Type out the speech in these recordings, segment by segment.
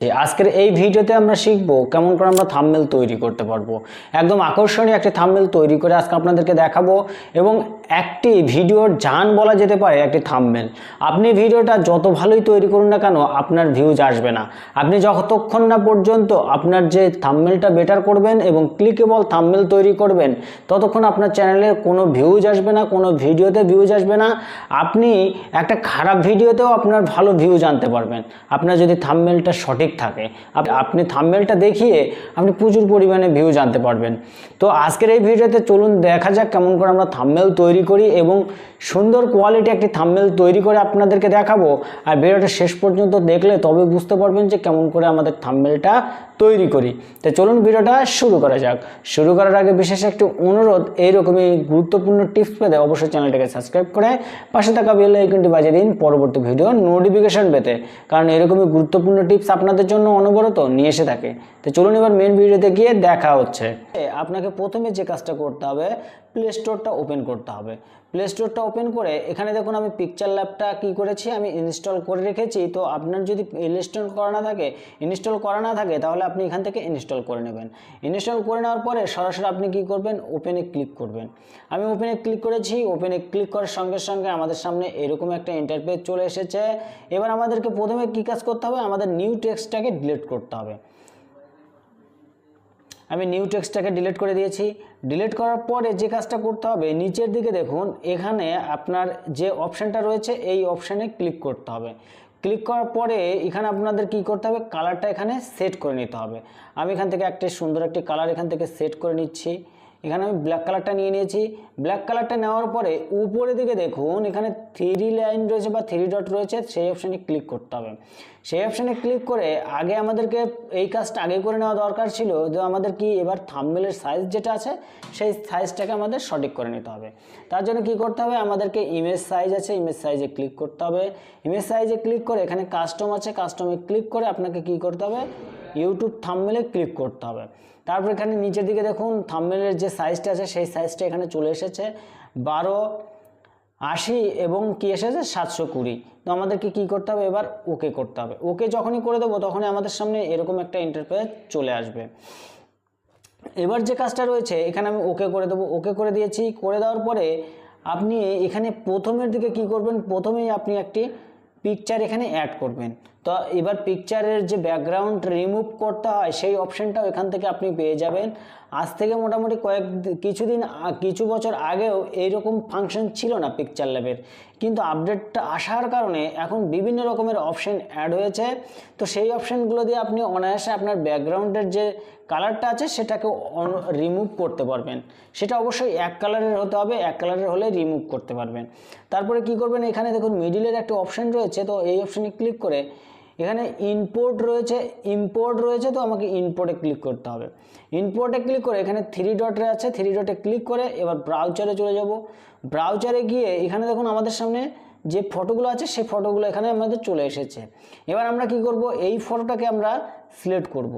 যে আজকের এই ভিডিওতে আমরা শিখব কেমন করে আমরা থামমেল তৈরি করতে পারব। একদম আকর্ষণীয় একটি থামমেল তৈরি করে আজকে আপনাদেরকে দেখাবো এবং একটি ভিডিওর যান বলা যেতে পারে একটি থামমেল আপনি ভিডিওটা যত ভালোই তৈরি করুন না কেন, আপনার ভিউজ আসবে না। আপনি যতক্ষণ না পর্যন্ত আপনার যে থাম্বনেলটা বেটার করবেন এবং ক্লিকেবল থামমেল তৈরি করবেন, ততক্ষণ আপনার চ্যানেলে কোনো ভিউজ আসবে না, কোনো ভিডিওতে ভিউজ আসবে না। আপনি একটা খারাপ ভিডিওতেও আপনার ভালো ভিউজ আনতে পারবেন। আপনার যদি থামমেলটা সঠিক থাকে। আপ- আপনি থাম্বনেলটা দেখিয়ে আপনি প্রচুর পরিমাণে ভিউ জানতে পারবেন। তো আজকের এই ভিডিওতে চলুন দেখা যাক কেমন করে আমরা থামমেল তৈরি করি এবং সুন্দর কোয়ালিটি একটি থামমেল তৈরি করে আপনাদেরকে দেখাবো। আর ভিডিওটা শেষ পর্যন্ত দেখলে তবে বুঝতে পারবেন যে কেমন করে আমাদের থাম্বনেলটা তৈরি করি। তো চলুন ভিডিওটা শুরু করা যাক। শুরু করার আগে বিশেষ একটি অনুরোধ, এইরকমই গুরুত্বপূর্ণ টিপস পেতে অবশ্যই চ্যানেলটাকে সাবস্ক্রাইব করে পাশে থাকা বেল আইকনটি বাজিয়ে দিন পরবর্তী ভিডিও নোটিফিকেশন পেতে। কারণ এরকমই গুরুত্বপূর্ণ টিপস আপনাদের জন্য অনবরত নিয়ে এসে থাকে। তো চলুন এবার মেন ভিডিওতে গিয়ে দেখা হচ্ছে। আপনাকে প্রথমে যে কাজটা করতে হবে প্লে স্টোরটা ওপেন করতে হবে। প্লে স্টোরটা ওপেন করে এখানে দেখুন আমি পিকচার ল্যাবটা কি করেছি, আমি ইনস্টল করে রেখেছি। তো আপনার যদি ইনস্টল করা না থাকে ইনস্টল করা না থাকে, তাহলে আপনি এখান থেকে ইনস্টল করে নেবেন। ইনস্টল করে নেওয়ার পরে সরাসরি আপনি কি করবেন? ওপেনে ক্লিক করবেন। আমি ওপেনে ক্লিক করেছি ওপেনে ক্লিক করার সঙ্গে সঙ্গে আমাদের সামনে এরকম একটা ইন্টারপেজ চলে এসেছে। এবার আমাদেরকে প্রথমে কী কাজ করতে হবে? আমাদের নিউ টেক্সটটাকে ডিলিট করতে হবে। আমি নিউ টেক্সটটাকে ডিলিট করে দিয়েছি। ডিলিট করার পরে যে কাজটা করতে হবে, নিচের দিকে দেখুন, এখানে আপনার যে অপশানটা রয়েছে, এই অপশানে ক্লিক করতে হবে। ক্লিক করার পরে এখানে আপনাদের কি করতে হবে কালারটা এখানে সেট করে নিতে হবে। আমি এখান থেকে একটা সুন্দর একটি কালার এখান থেকে সেট করে নিচ্ছি। এখানে আমি ব্ল্যাক কালারটা নিয়ে নিয়েছি। ব্ল্যাক কালারটা নেওয়ার পরে উপরে দিকে দেখুন, এখানে থ্রি লাইন রয়েছে বা থ্রি ডট রয়েছে, সেই অপশানে ক্লিক করতে হবে। সেই অপশানে ক্লিক করে আগে আমাদেরকে এই কাজটা আগে করে নেওয়া দরকার ছিল যে আমাদের কি এবার থাম্বনেলের সাইজ যেটা আছে, সেই সাইজটাকে আমাদের সঠিক করে নিতে হবে। তার জন্য কি করতে হবে, আমাদেরকে ইমেজ সাইজ আছে ইমেজ সাইজে ক্লিক করতে হবে। ইমেজ সাইজে ক্লিক করে এখানে কাস্টম আছে কাস্টমে ক্লিক করে আপনাকে কি করতে হবে ইউটিউব থাম্বনেলে ক্লিক করতে হবে। তারপর এখানে নিচের দিকে দেখুন থাম্বনেলের যে সাইজটা আছে, সেই সাইজটা এখানে চলে এসেছে। বারো, আশি এবং কি এসেছে? সাতশো কুড়ি। তো আমাদেরকে কি করতে হবে? এবার ওকে করতে হবে। ওকে যখনই করে দেবো, তখনই আমাদের সামনে এরকম একটা ইন্টারফেস চলে আসবে। এবার যে কাজটা রয়েছে, এখানে আমি ওকে করে দেবো। ওকে করে দিয়েছি। করে দেওয়ার পরে আপনি এখানে প্রথমের দিকে কি করবেন? প্রথমেই আপনি একটি পিকচার এখানে অ্যাড করবেন। তো এবার পিকচারের যে ব্যাকগ্রাউন্ড রিমুভ করতে হয়, সেই অপশানটাও এখান থেকে আপনি পেয়ে যাবেন। আজ থেকে মোটামুটি কয়েক কিছুদিন কিছু বছর আগেও এইরকম ফাংশন ছিল না পিকচার ল্যাবের কিন্তু আপডেটটা আসার কারণে এখন বিভিন্ন রকমের অপশান অ্যাড হয়েছে। তো সেই অপশানগুলো দিয়ে আপনি অনায়াসে আপনার ব্যাকগ্রাউন্ডের যে কালারটা আছে, সেটাকে রিমুভ করতে পারবেন। সেটা অবশ্যই এক কালারের হতে হবে, এক কালারের হলে রিমুভ করতে পারবেন। তারপরে কি করবেন? এখানে দেখুন মিডিলের একটা অপশান রয়েছে। তো এই অপশানে ক্লিক করে এখানে ইম্পোর্ট রয়েছে ইম্পোর্ট রয়েছে, তো আমাকে ইনপোর্টে ক্লিক করতে হবে। ইনপোর্টে ক্লিক করে এখানে থ্রি ডটে আছে থ্রি ডটে ক্লিক করে এবার ব্রাউচারে চলে যাব। ব্রাউচারে গিয়ে এখানে দেখুন আমাদের সামনে যে ফটোগুলো আছে, সেই ফটোগুলো এখানে আমাদের চলে এসেছে। এবার আমরা কি করব? এই ফটোটাকে আমরা সিলেক্ট করব।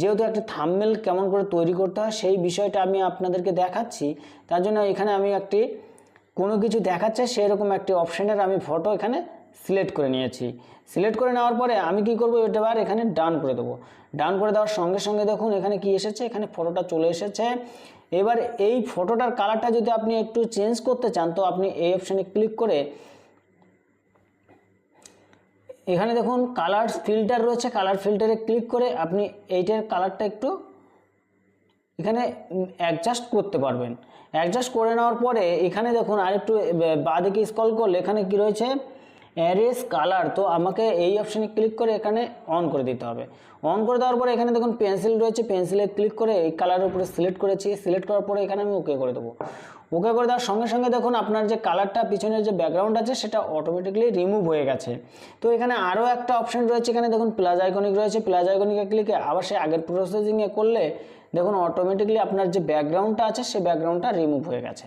যেহেতু একটা থামমেল কেমন করে তৈরি করতে হয়, সেই বিষয়টা আমি আপনাদেরকে দেখাচ্ছি। তার জন্য এখানে আমি একটি কোনো কিছু দেখাচ্ছে, সেরকম একটি অপশানের আমি ফটো এখানে সিলেক্ট করে নিয়েছি। সিলেক্ট করে নেওয়ার পরে আমি কি করব? এটা এবার এখানে ডান করে দেবো। ডান করে দেওয়ার সঙ্গে সঙ্গে দেখুন, এখানে কি এসেছে? এখানে ফটোটা চলে এসেছে। এবার এই ফটোটার কালারটা যদি আপনি একটু চেঞ্জ করতে চান, তো আপনি এই অপশানে ক্লিক করে এখানে দেখুন, কালার ফিল্টার রয়েছে। কালার ফিল্টারে ক্লিক করে আপনি এইটার কালারটা একটু এখানে অ্যাডজাস্ট করতে পারবেন। অ্যাডজাস্ট করে নেওয়ার পরে এখানে দেখুন, আরেকটু বাঁদিকে স্কল করলে এখানে কি রয়েছে? অ্যারেস কালার তো আমাকে এই অপশানে ক্লিক করে এখানে অন করে দিতে হবে। অন করে দেওয়ার পরে এখানে দেখুন পেন্সিল রয়েছে পেন্সিলে ক্লিক করে এই কালারের উপরে সিলেক্ট করেছি। সিলেক্ট করার পরে এখানে আমি ওকে করে দেবো। ওকে করে দেওয়ার সঙ্গে সঙ্গে দেখুন আপনার যে কালারটা পিছনের যে ব্যাকগ্রাউন্ড আছে, সেটা অটোমেটিকলি রিমুভ হয়ে গেছে। তো এখানে আরও একটা অপশন রয়েছে, এখানে দেখুন প্লাস আইকনিক রয়েছে। প্লাস আইকনিকে ক্লিকে আবার সে আগের প্রসেসিংয়ে করলে দেখুন অটোমেটিকলি আপনার যে ব্যাকগ্রাউন্ডটা আছে সেই ব্যাকগ্রাউন্ডটা রিমুভ হয়ে গেছে।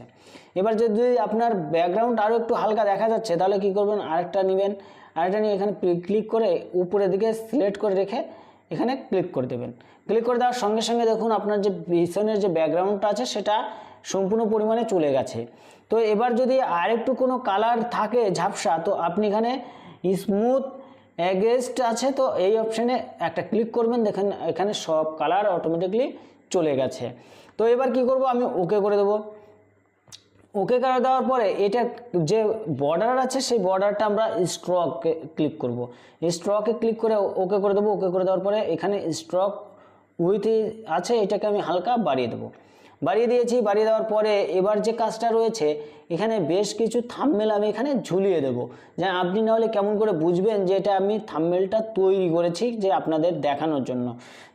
এবার যদি আপনার ব্যাকগ্রাউন্ড আরও একটু হালকা দেখা যাচ্ছে, তাহলে কি করবেন? আরেকটা নেবেন। আরেকটা নিয়ে এখানে ক্লিক করে উপরের দিকে সিলেক্ট করে রেখে এখানে ক্লিক করে দেবেন। ক্লিক করে দেওয়ার সঙ্গে সঙ্গে দেখুন, আপনার যে পিছনের যে ব্যাকগ্রাউন্ডটা আছে, সেটা সম্পূর্ণ পরিমাণে চলে গেছে। তো এবার যদি আরেকটু কোনো কালার থাকে, ঝাপসা, তো আপনি এখানে স্মুথ অ্যাগেস্ট আছে, তো এই অপশানে একটা ক্লিক করবেন। দেখেন, এখানে সব কালার অটোমেটিকলি চলে গেছে। তো এবার কি করব? আমি ওকে করে দেবো। ওকে করে দেওয়ার পরে এটা যে বর্ডার আছে, সেই বর্ডারটা আমরা স্ট্রকে ক্লিক করব। স্ট্রকে ক্লিক করে ওকে করে দেবো। ওকে করে দেওয়ার পরে এখানে স্ট্রক উইথ আছে, এটাকে আমি হালকা বাড়িয়ে দেবো। বাড়িয়ে দিয়েছি, বাড়িয়ে দেওয়ার পরে এবার যে কাজটা রয়েছে, এখানে বেশ কিছু থাম্মেল আমি এখানে ঝুলিয়ে দেবো। যে আপনি নাহলে কেমন করে বুঝবেন যে এটা আমি থাম্মেলটা তৈরি করেছি যে আপনাদের দেখানোর জন্য।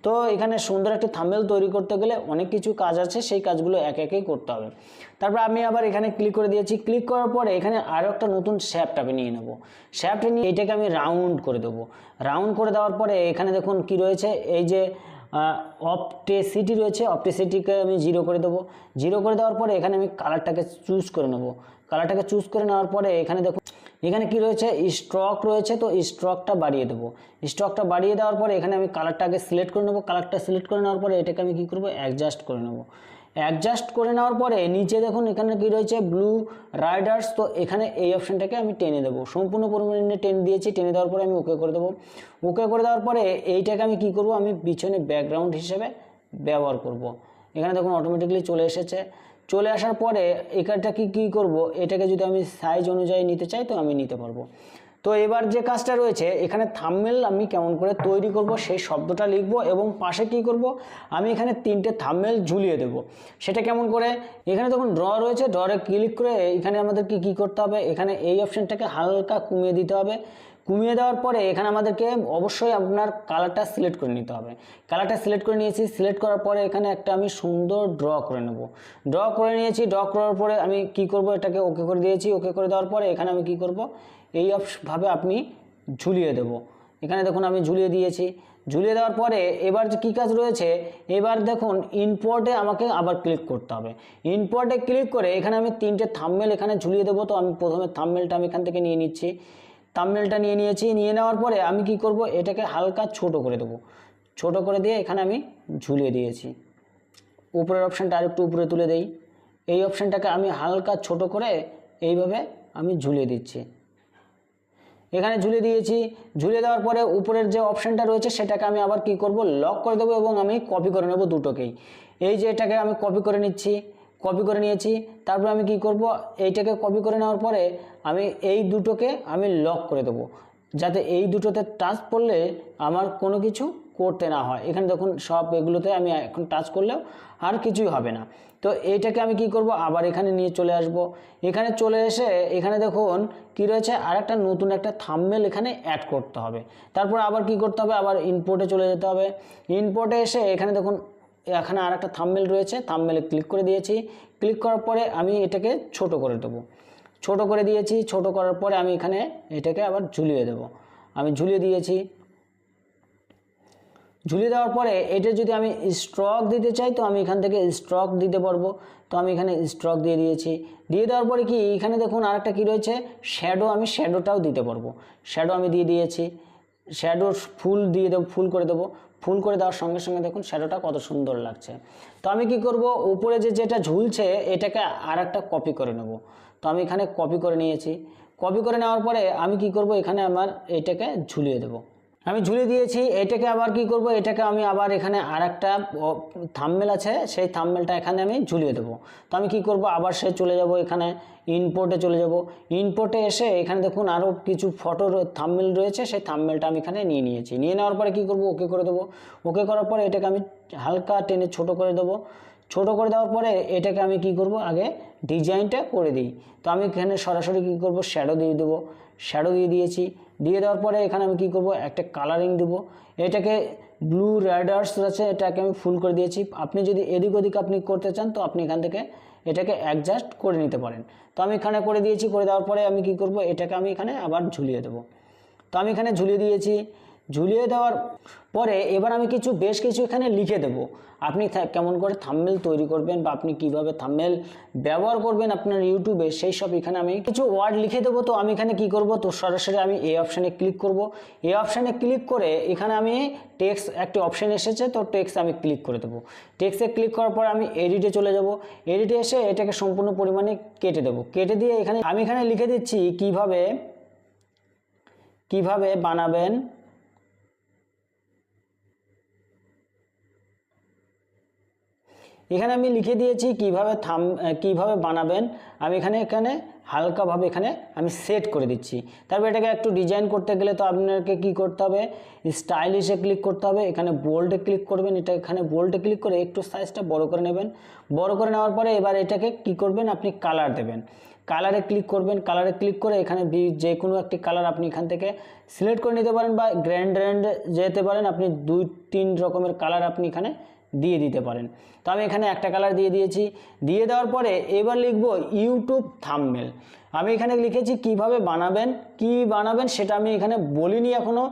তো এখানে সুন্দর একটি থাম্মেল তৈরি করতে গেলে অনেক কিছু কাজ আছে, সেই কাজগুলো এক একেই করতে হবে। তারপর আমি আবার এখানে ক্লিক করে দিয়েছি। ক্লিক করার পরে এখানে আরও একটা নতুন শ্যাপটা আমি নিয়ে নেব। শ্যাপটা নিয়ে এটাকে আমি রাউন্ড করে দেবো। রাউন্ড করে দেওয়ার পরে এখানে দেখুন কি রয়েছে, এই যে অপটেসিটি রয়েছে অপটেসিটিকে আমি জিরো করে দেবো। জিরো করে দেওয়ার পরে এখানে আমি কালারটাকে চুজ করে নেব। কালারটাকে চুজ করে নেওয়ার পরে এখানে দেখুন এখানে কি রয়েছে? স্ট্রক রয়েছে, তো স্ট্রকটা বাড়িয়ে দেবো। স্ট্রকটা বাড়িয়ে দেওয়ার পরে এখানে আমি কালারটাকে সিলেক্ট করে নেব। কালারটা সিলেক্ট করে নেওয়ার পরে এটাকে আমি কী করব? অ্যাডজাস্ট করে নেব। অ্যাডজাস্ট করে নেওয়ার পরে নিচে দেখুন এখানে কি রয়েছে ব্লু রাইডার্স তো এখানে এই অপশানটাকে আমি টেনে দেবো। সম্পূর্ণ পরিমাণে টেনে দিয়েছি, টেনে দেওয়ার পরে আমি ওকে করে দেবো। ওকে করে দেওয়ার পরে এইটাকে আমি কি করব? আমি পিছনে ব্যাকগ্রাউন্ড হিসেবে ব্যবহার করব। এখানে দেখুন অটোমেটিকলি চলে এসেছে। চলে আসার পরে এখানটা কি কী করব? এটাকে যদি আমি সাইজ অনুযায়ী নিতে চাই, তো আমি নিতে পারব। তো এবার যে কাজটা রয়েছে, এখানে থামমেল আমি কেমন করে তৈরি করব, সেই শব্দটা লিখব এবং পাশে কি করব, আমি এখানে তিনটে থামমেল ঝুলিয়ে দেব। সেটা কেমন করে, এখানে তখন ড্র রয়েছে ড্রয়ে ক্লিক করে এখানে আমাদের কি কী করতে হবে, এখানে এই অপশানটাকে হালকা কমিয়ে দিতে হবে। কমিয়ে দেওয়ার পরে এখানে আমাদেরকে অবশ্যই আপনার কালারটা সিলেক্ট করে নিতে হবে। কালারটা সিলেক্ট করে নিয়েছি সিলেক্ট করার পরে এখানে একটা আমি সুন্দর ড্র করে নেব। ড্র করে নিয়েছি ড্র করার পরে আমি কি করব, এটাকে ওকে করে দিয়েছি ওকে করে দেওয়ার পরে এখানে আমি কি করব এই ভাবে আপনি ঝুলিয়ে দেব। এখানে দেখুন আমি ঝুলিয়ে দিয়েছি। ঝুলিয়ে দেওয়ার পরে এবার যে কী কাজ রয়েছে, এবার দেখুন ইনপোর্টে আমাকে আবার ক্লিক করতে হবে। ইনপোর্টে ক্লিক করে এখানে আমি তিনটে থামমেল এখানে ঝুলিয়ে দেবো। তো আমি প্রথমে থামমেলটা আমি এখান থেকে নিয়ে নিচ্ছি। থামমেলটা নিয়ে নিয়েছি। নিয়ে নেওয়ার পরে আমি কি করব, এটাকে হালকা ছোট করে দেবো। ছোট করে দিয়ে এখানে আমি ঝুলিয়ে দিয়েছি। উপরের অপশানটা আরেকটু উপরে তুলে দেই। এই অপশানটাকে আমি হালকা ছোট করে এইভাবে আমি ঝুলিয়ে দিচ্ছি। এখানে ঝুলে দিয়েছি। ঝুলে দেওয়ার পরে উপরের যে অপশানটা রয়েছে, সেটাকে আমি আবার কি করব? লক করে দেবো এবং আমি কপি করে নেব দুটোকেই। এই যে এটাকে আমি কপি করে নিচ্ছি কপি করে নিয়েছি, তারপর আমি কি করব? এইটাকে কপি করে নেওয়ার পরে আমি এই দুটোকে আমি লক করে দেবো। যাতে এই দুটোতে টাচ পড়লে আমার কোনো কিছু করতে না হয়। এখানে দেখুন সব এগুলোতে আমি এখন টাচ করলেও আর কিছুই হবে না। তো এইটাকে আমি কি করব? আবার এখানে নিয়ে চলে আসব। এখানে চলে এসে এখানে দেখুন কি রয়েছে? আর একটা নতুন একটা থামমেল এখানে অ্যাড করতে হবে। তারপর আবার কি করতে হবে? আবার ইনপোর্টে চলে যেতে হবে। ইনপোর্টে এসে এখানে দেখুন এখানে আর একটা থামমেল রয়েছে থামমেলে ক্লিক করে দিয়েছি। ক্লিক করার পরে আমি এটাকে ছোট করে দেবো। ছোট করে দিয়েছি। ছোট করার পরে আমি এখানে এটাকে আবার ঝুলিয়ে দেব। আমি ঝুলিয়ে দিয়েছি। ঝুলিয়ে দেওয়ার পরে এটা যদি আমি স্ট্রক দিতে চাই, তো আমি এখান থেকে স্ট্রক দিতে পারব। তো আমি এখানে স্ট্রক দিয়ে দিয়েছি। দিয়ে দেওয়ার পরে কি, এখানে দেখুন আরেকটা কী রয়েছে? শ্যাডো আমি শ্যাডোটাও দিতে পারব। শ্যাডো আমি দিয়ে দিয়েছি। শ্যাডো ফুল দিয়ে দেবো, ফুল করে দেবো। ফুল করে দেওয়ার সঙ্গে সঙ্গে দেখুন শ্যাডোটা কত সুন্দর লাগছে। তো আমি কি করব? উপরে যে যেটা ঝুলছে, এটাকে আর একটা কপি করে নেব। তো আমি এখানে কপি করে নিয়েছি। কপি করে নেওয়ার পরে আমি কি করব? এখানে আমার এটাকে ঝুলিয়ে দেবো। আমি ঝুলিয়ে দিয়েছি, এটাকে আবার কি করব? এটাকে আমি আবার এখানে আর একটা থামমেল আছে, সেই থামমেলটা এখানে আমি ঝুলিয়ে দেবো। তো আমি কি করব? আবার সে চলে যাব এখানে ইনপোর্টে চলে যাব। ইনপোর্টে এসে এখানে দেখুন আরও কিছু ফটো থামমেল রয়েছে, সেই থামমেলটা আমি এখানে নিয়ে নিয়েছি। নিয়ে নেওয়ার পরে কি করব? ওকে করে দেবো। ওকে করার পরে এটাকে আমি হালকা টেনে ছোট করে দেবো। ছোট করে দেওয়ার পরে এটাকে আমি কি করব? আগে ডিজাইনটা করে দিই। তো আমি এখানে সরাসরি কি করব? শ্যাডো দিয়ে দেবো। শ্যাডো দিয়ে দিয়েছি। দিয়ে দেওয়ার পরে এখানে আমি কি করব? একটা কালারিং দেবো। এটাকে ব্লু রেডার্স আছে, এটাকে আমি ফুল করে দিয়েছি। আপনি যদি এদিক ওদিক আপনি করতে চান, তো আপনি এখান থেকে এটাকে অ্যাডজাস্ট করে নিতে পারেন। তো আমি এখানে করে দিয়েছি, করে দেওয়ার পরে আমি কি করব? এটাকে আমি এখানে আবার ঝুলিয়ে দেবো। তো আমি এখানে ঝুলিয়ে দিয়েছি। ঝুলিয়ে দেওয়ার পরে এবার আমি কিছু, বেশ কিছু এখানে লিখে দেব। আপনি কেমন করে থামমেল তৈরি করবেন বা আপনি কীভাবে থামমেল ব্যবহার করবেন আপনার ইউটিউবে, সেই সব এখানে আমি কিছু ওয়ার্ড লিখে দেবো। তো আমি এখানে কি করব? তো সরাসরি আমি এই অপশানে ক্লিক করব। এই অপশানে ক্লিক করে এখানে আমি টেক্স একটি অপশান এসেছে, তো টেক্স আমি ক্লিক করে দেবো। টেক্সে ক্লিক করার পর আমি এডিটে চলে যাব। এডিটে এসে এটাকে সম্পূর্ণ পরিমাণে কেটে দেবো। কেটে দিয়ে এখানে, আমি এখানে লিখে দিচ্ছি কীভাবে কীভাবে বানাবেন এখানে আমি লিখে দিয়েছি কীভাবে থাম কীভাবে বানাবেন। আমি এখানে এখানে হালকাভাবে এখানে আমি সেট করে দিচ্ছি। তারপর এটাকে একটু ডিজাইন করতে গেলে তো আপনাকে কি করতে হবে? স্টাইলিশে ক্লিক করতে হবে। এখানে বোল্ডে ক্লিক করবেন। এটা এখানে বোল্ডে ক্লিক করে একটু সাইজটা বড় করে নেবেন। বড় করে নেওয়ার পরে এবার এটাকে কি করবেন? আপনি কালার দেবেন। কালারে ক্লিক করবেন। কালারে ক্লিক করে এখানে যে কোনো একটি কালার আপনি এখান থেকে সিলেক্ট করে নিতে পারেন বা গ্র্যান্ড গ্র্যান্ড যেতে পারেন। আপনি দুই, তিন রকমের কালার আপনি এখানে দিয়ে দিতে পারেন। তো আমি এখানে একটা কালার দিয়ে দিয়েছি। দিয়ে দেওয়ার পরে এবার লিখব ইউটিউব থামমেল আমি এখানে লিখেছি কীভাবে বানাবেন, কি বানাবেন সেটা আমি এখানে বলিনি এখনও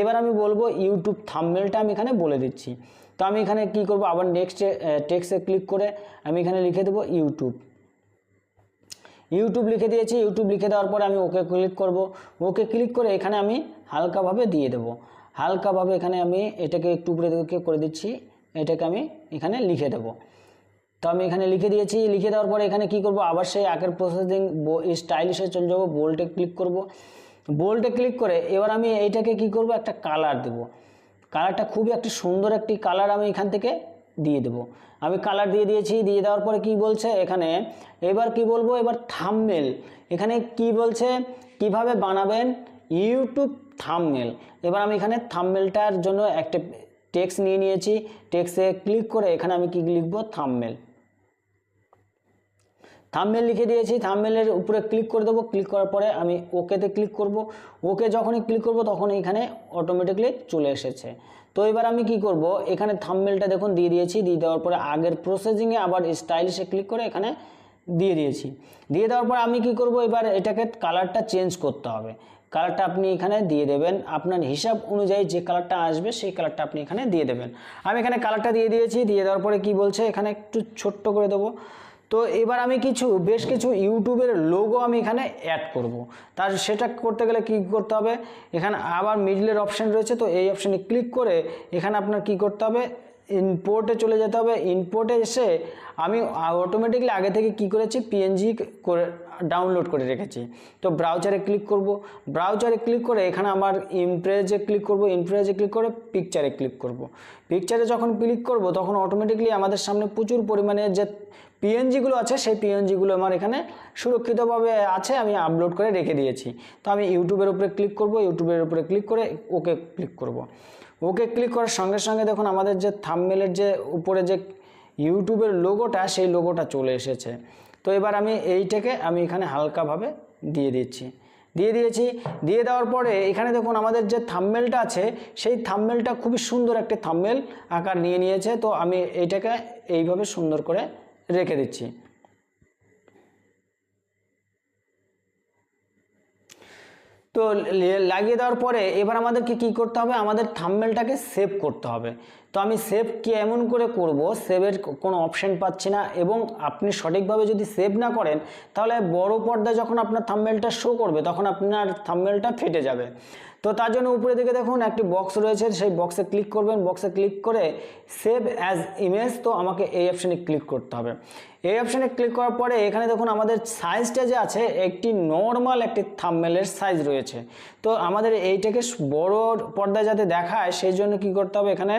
এবার আমি বলব ইউটিউব থামমেলটা আমি এখানে বলে দিচ্ছি। তো আমি এখানে কি করব, আবার নেক্সটে টেক্সটে ক্লিক করে আমি এখানে লিখে দেবো ইউটিউব ইউটিউব লিখে দিয়েছি। ইউটিউব লিখে দেওয়ার পরে আমি ওকে ক্লিক করব। ওকে ক্লিক করে এখানে আমি হালকাভাবে দিয়ে দেবো। হালকাভাবে এখানে আমি এটাকে একটু উপরে করে দিচ্ছি। এটাকে আমি এখানে লিখে দেবো। তো আমি এখানে লিখে দিয়েছি, লিখে দেওয়ার পরে এখানে কি করব? আবার সেই আগের প্রসেসিং স্টাইলিশে চলে যাব বোল্টে ক্লিক করব। বোল্টে ক্লিক করে এবার আমি এইটাকে কি করব? একটা কালার দেব। কালারটা খুবই একটি সুন্দর একটি কালার আমি এখান থেকে দিয়ে দেব। আমি কালার দিয়ে দিয়েছি, দিয়ে দেওয়ার পরে কি বলছে? এখানে এবার কি বলব? এবার থামমেল এখানে কি বলছে? কীভাবে বানাবেন? ইউটিউব থামমেল এবার আমি এখানে থামমেলটার জন্য একটা টেক্সট নিয়ে নিয়েছি। টেক্সে ক্লিক করে এখানে আমি কি লিখব? থামমেল থামমেল লিখে দিয়েছি। থামমেলের উপরে ক্লিক করে দেবো। ক্লিক করার পরে আমি ওকেতে ক্লিক করব। ওকে যখনই ক্লিক করব তখন এখানে অটোমেটিকলি চলে এসেছে। তো এবার আমি কি করব? এখানে থামমেলটা দেখুন, দিয়ে দিয়েছি। দিয়ে দেওয়ার পরে আগের প্রসেসিংয়ে আবার স্টাইলিশে ক্লিক করে এখানে দিয়ে দিয়েছি। দিয়ে দেওয়ার পর আমি কি করব? এবার এটাকে কালারটা চেঞ্জ করতে হবে। কালারটা আপনি এখানে দিয়ে দেবেন। আপনার হিসাব অনুযায়ী যে কালারটা আসবে, সেই কালারটা আপনি এখানে দিয়ে দেবেন। আমি এখানে কালারটা দিয়ে দিয়েছি, দিয়ে দেওয়ার পরে কি বলছে, এখানে একটু ছোট্ট করে দেবো। তো এবার আমি কিছু, বেশ কিছু ইউটিউবের লোগো আমি এখানে অ্যাড করব। তার সেটা করতে গেলে কি করতে হবে? এখানে আবার মিডলের অপশান রয়েছে, তো এই অপশানে ক্লিক করে এখানে আপনার কি করতে হবে? ইনপোর্টে চলে যেতে হবে। ইনপোর্টে এসে আমি অটোমেটিকলি আগে থেকে কি করেছি? পিএনজি করে ডাউনলোড করে রেখেছি। তো ব্রাউজারে ক্লিক করব। ব্রাউজারে ক্লিক করে এখানে আমার ইমপ্রেজে ক্লিক করব। ইমপ্রেজে ক্লিক করে পিকচারে ক্লিক করব। পিকচারে যখন ক্লিক করব, তখন অটোমেটিকলি আমাদের সামনে প্রচুর পরিমাণে যে পিএনজিগুলো আছে, সেই পিএনজিগুলো আমার এখানে সুরক্ষিতভাবে আছে, আমি আপলোড করে রেখে দিয়েছি। তো আমি ইউটিউবের উপরে ক্লিক করব। ইউটিউবের উপরে ক্লিক করে ওকে ক্লিক করব। ওকে ক্লিক করার সঙ্গে সঙ্গে দেখুন আমাদের যে থামমেলের যে উপরে যে ইউটিউবের লোগোটা সেই লোগোটা চলে এসেছে। তো এবার আমি এইটাকে আমি এখানে হালকাভাবে দিয়ে দিচ্ছি। দিয়ে দিয়েছি। দিয়ে দেওয়ার পরে এখানে দেখুন আমাদের যে থাম্মেলটা আছে, সেই থাম্মেলটা খুবই সুন্দর একটি থাম্মেল আকার নিয়ে নিয়েছে। তো আমি এইটাকে এইভাবে সুন্দর করে রেখে দিচ্ছি। তো লাগিয়ে দেওয়ার পরে এবার আমাদেরকে কি করতে হবে? আমাদের থাম্বেলটাকে সেভ করতে হবে। তো আমি সেভ কি এমন করে করব? সেভের কোনো অপশান পাচ্ছি না এবং আপনি সঠিকভাবে যদি সেভ না করেন, তাহলে বড় পর্দায় যখন আপনার থাম্বেলটা শো করবে, তখন আপনার থাম্বেলটা ফেটে যাবে। তো তার জন্য উপরে দিকে দেখুন, একটি বক্স রয়েছে, সেই বক্সে ক্লিক করবেন। বক্সে ক্লিক করে সেভ অ্যাজ ইমেজ তো আমাকে এই অপশানে ক্লিক করতে হবে। এই অপশানে ক্লিক করার পরে এখানে দেখুন, আমাদের সাইজটা যে আছে, একটি নর্মাল একটি থাম্বনেলের সাইজ রয়েছে। তো আমাদের এইটাকে বড় পর্দায় যাতে দেখায়, সেই জন্য কি করতে হবে, এখানে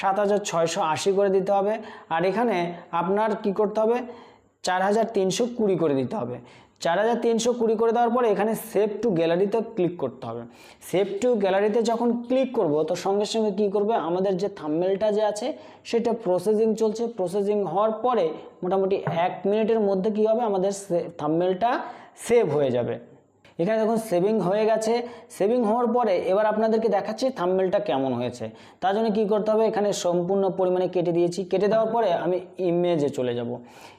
সাত হাজার ছয়শো আশি করে দিতে হবে। আর এখানে আপনার কি করতে হবে, চার হাজার তিনশো কুড়ি করে দিতে হবে। চার হাজার তিনশো কুড়ি করে দেওয়ার পরে এখানে সেভ টু গ্যালারিতে ক্লিক করতে হবে। সেভ টু গ্যালারিতে যখন ক্লিক করব, তো সঙ্গে সঙ্গে কি করবে? আমাদের যে থাম্বেলটা যে আছে, সেটা প্রসেসিং চলছে। প্রসেসিং হওয়ার পরে মোটামুটি এক মিনিটের মধ্যে কি হবে? আমাদের থাম্বেলটা সেভ হয়ে যাবে। এখানে দেখুন সেভিং হয়ে গেছে। সেভিং হওয়ার পরে এবার আপনাদেরকে দেখাচ্ছি থাম্বেলটা কেমন হয়েছে। তার জন্য কী করতে হবে? এখানে সম্পূর্ণ পরিমাণে কেটে দিয়েছি। কেটে দেওয়ার পরে আমি ইমেজে চলে যাব।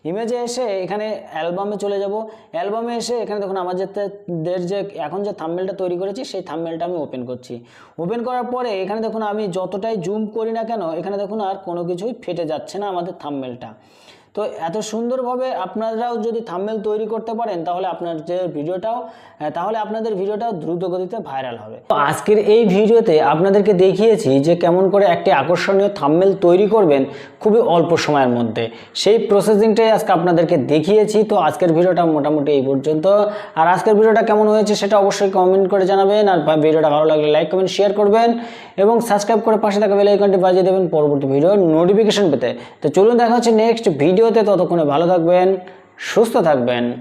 ইমেজে এসে এখানে অ্যালবামে চলে যাব। অ্যালবামে এসে এখানে দেখুন আমার যে যে, এখন যে থাম্বেলটা তৈরি করেছি, সেই থাম্বেলটা আমি ওপেন করছি। ওপেন করার পরে এখানে দেখুন আমি যতটাই জুম করি না কেন, এখানে দেখুন আর কোনো কিছুই ফেটে যাচ্ছে না আমাদের থাম্বেলটা তো এত সুন্দরভাবে আপনারাও যদি থাম্বনেল তৈরি করতে পারেন, তাহলে আপনার যে ভিডিওটাও তাহলে আপনাদের ভিডিওটাও দ্রুত গতিতে ভাইরাল হবে। তো আজকের এই ভিডিওতে আপনাদেরকে দেখিয়েছি যে কেমন করে একটি আকর্ষণীয় থাম্বনেল তৈরি করবেন খুবই অল্প সময়ের মধ্যে। সেই প্রসেসিংটাই আজকে আপনাদেরকে দেখিয়েছি। তো আজকের ভিডিওটা মোটামুটি এই পর্যন্ত। আর আজকের ভিডিওটা কেমন হয়েছে সেটা অবশ্যই কমেন্ট করে জানাবেন। আর ভিডিওটা ভালো লাগলে লাইক কমেন্ট শেয়ার করবেন। এবং সাবস্ক্রাইব করে পাশে থাকা বেল আইকনটি বাজিয়ে দেবেন পরবর্তী ভিডিওর নোটিফিকেশন পেতে। তো চলুন দেখা হচ্ছে নেক্সট ভিডিওতে ততক্ষণে ভালো থাকবেন সুস্থ থাকবেন।